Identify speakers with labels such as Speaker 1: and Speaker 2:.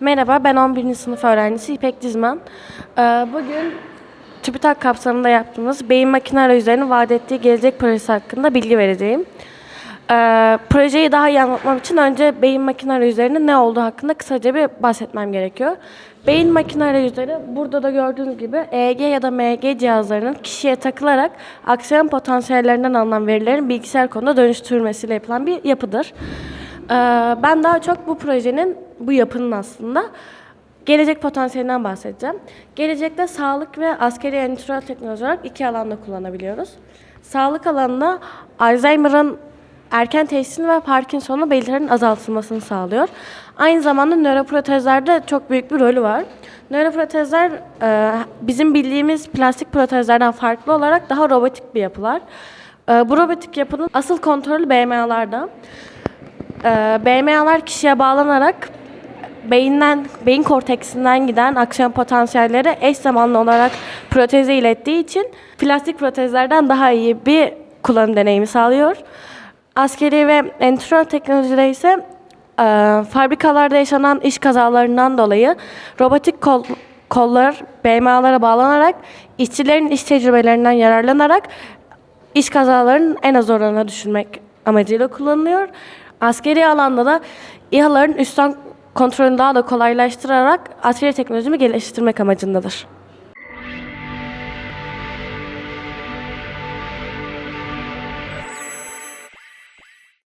Speaker 1: Merhaba, ben 11. sınıf öğrencisi İpek Dizmen. Ee, Bugün TÜBİTAK kapsamında yaptığımız beyin makine arayüzlerinin vaat ettiği gelecek projesi hakkında bilgi vereceğim. Ee, Projeyi daha iyi anlatmam için önce beyin makine arayüzlerinin ne olduğu hakkında kısaca bir bahsetmem gerekiyor. Beyin makine arayüzleri burada da gördüğünüz gibi EEG ya da MEG cihazlarının kişiye takılarak aksiyon potansiyellerinden alınan verilerin bilgisayar konuda dönüştürülmesiyle yapılan bir yapıdır. Ee, Ben daha çok bu projenin, bu yapının aslında gelecek potansiyelinden bahsedeceğim. Gelecekte sağlık ve askeri endüstriyel teknoloji olarak iki alanda kullanabiliyoruz. Sağlık alanında Alzheimer'ın erken teşhisini ve Parkinson'un belirtilerinin azaltılmasını sağlıyor. Aynı zamanda nöroprotezlerde çok büyük bir rolü var. Nöroprotezler e, bizim bildiğimiz plastik protezlerden farklı olarak daha robotik bir yapılar. E, Bu robotik yapının asıl kontrolü BMA'larda. Ee, BMA'lar kişiye bağlanarak beyinden, beyin korteksinden giden aksiyon potansiyelleri eş zamanlı olarak proteze ilettiği için plastik protezlerden daha iyi bir kullanım deneyimi sağlıyor. Askeri ve endüstriyel teknolojide ise e, fabrikalarda yaşanan iş kazalarından dolayı robotik kol, kollar BMA'lara bağlanarak işçilerin iş tecrübelerinden yararlanarak iş kazalarının en az oranına düşürmek amacıyla kullanılıyor. Askeri alanda da İHA'ların üstten kontrolünü daha da kolaylaştırarak askeri teknolojimi geliştirmek amacındadır.